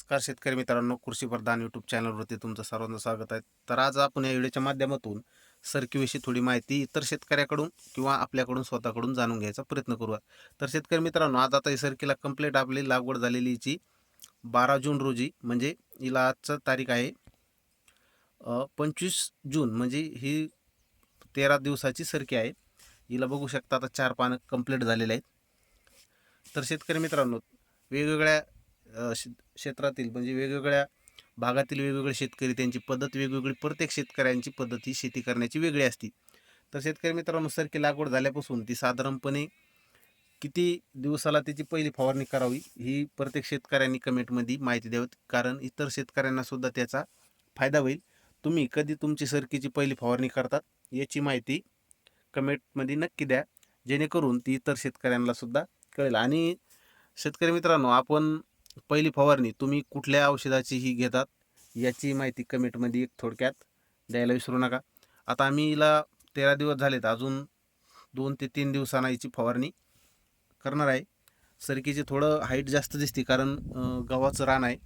नमस्कार शेतकरी मित्रांनो कृषी प्रधान यूट्यूब चॅनलवरती तुमचं सर्वांचं स्वागत आहे. तर आज आपण या व्हिडिओच्या माध्यमातून सरकीविषयी थोडी माहिती इतर शेतकऱ्याकडून किंवा आपल्याकडून स्वतःकडून जाणून घ्यायचा प्रयत्न करूया तर शेतकरी मित्रांनो आज आता ही सरकीला कंप्लीट आपली लागवड झालेली हिची बारा जून रोजी म्हणजे हिला आजचं तारीख आहे पंचवीस जून म्हणजे ही तेरा दिवसाची सरकी आहे. हिला बघू शकता आता चार पानं कंप्लीट झालेले आहेत. तर शेतकरी मित्रांनो वेगवेगळ्या क्षेत्रातील म्हणजे वेगवेगळ्या भागातील वेगवेगळे शेतकरी त्यांची पद्धत वेगवेगळी प्रत्येक शेतकऱ्यांची पद्धत ही शेती करण्याची वेगळी असते. तर शेतकरी मित्रांनो सरकी लागवड झाल्यापासून ती साधारणपणे किती दिवसाला त्याची पहिली फवारणी करावी ही प्रत्येक शेतकऱ्यांनी कमेंटमध्ये माहिती द्यावी. कारण इतर शेतकऱ्यांना सुद्धा त्याचा फायदा होईल. तुम्ही कधी तुमची सरकीची पहिली फवारणी करतात याची माहिती कमेंटमध्ये नक्की द्या. जेणेकरून ती इतर शेतकऱ्यांना सुद्धा कळेल. आणि शेतकरी मित्रांनो आपण पहिली फवारणी तुम्ही कुठल्या औषधाची ही घेतात याची माहिती कमेंटमध्ये एक थोडक्यात द्यायला विसरू नका. आता आम्हीला तेरा दिवस झालेत अजून दोन ते तीन दिवसांना याची फवारणी करणार आहे. सरकीचे थोडं हाईट जास्त दिसते कारण गव्हाचं रान आहे.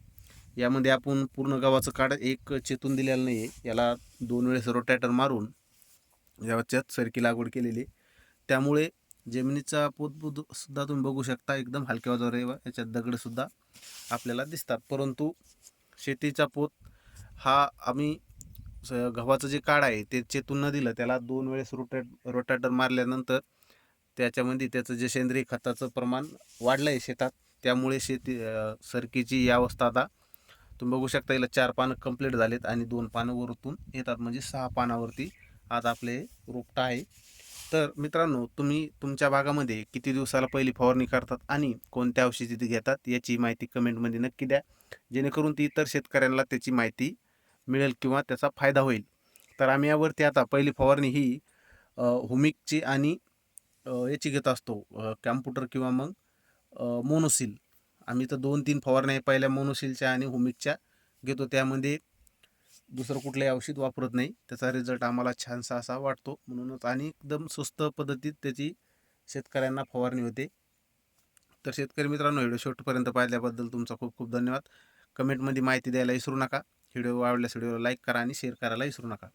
यामध्ये आपण पूर्ण गव्हाचं काढ एक चेतून दिलेलं नाही आहे. याला दोन वेळेस रोटॅटर मारून याच्यात सरकी लागवड केलेली त्यामुळे जमिनीचा पोतबुद सुद्धा तुम्ही बघू शकता एकदम हलक्या वजनावर व याच्यात दगडसुद्धा आपल्याला दिसतात. परंतु शेतीचा पोत हा आम्ही गव्हाचं जे काढ आहे ते चेतून न दिलं त्याला दोन वेळेस रोटेट रोटॅटर मारल्यानंतर त्याच्यामध्ये त्याचं जे सेंद्रिय खताचं प्रमाण वाढलं आहे शेतात त्यामुळे शेती सरकीची ही अवस्था आता तुम्ही बघू शकता याला चार पानं कंप्लीट झालेत आणि दोन पानं वरतून येतात. म्हणजे सहा पानावरती आज आपले रोपटं आहे. तर मित्रांनो तुम्ही तुमच्या भागामध्ये किती दिवसाला पहिली फवारणी करतात आणि कोणत्या औषधी ती घेतात याची माहिती कमेंटमध्ये नक्की द्या. जेणेकरून ती इतर शेतकऱ्यांना त्याची माहिती मिळेल किंवा त्याचा फायदा होईल. तर आम्ही यावरती आता पहिली फवारणी ही हुमिकची आणि याची घेत असतो कॅम्प्युटर किंवा मग मोनोसिल. आम्ही तर दोन तीन फवारण्या पहिल्या मोनोसिलच्या आणि हुमिकच्या घेतो. त्यामध्ये दुसरं कुठलंही औषध वापरत नाही. त्याचा रिझल्ट आम्हाला छानसा असा वाटतो. म्हणूनच आणि एकदम स्वस्त पद्धतीत त्याची शेतकऱ्यांना फवारणी होते. तर शेतकरी मित्रांनो व्हिडिओ शेवटपर्यंत पाहिल्याबद्दल तुमचा खूप खूप धन्यवाद. कमेंटमध्ये माहिती द्यायला विसरू नका. व्हिडिओ आवडल्यास व्हिडिओला लाईक करा आणि शेअर करायला विसरू नका.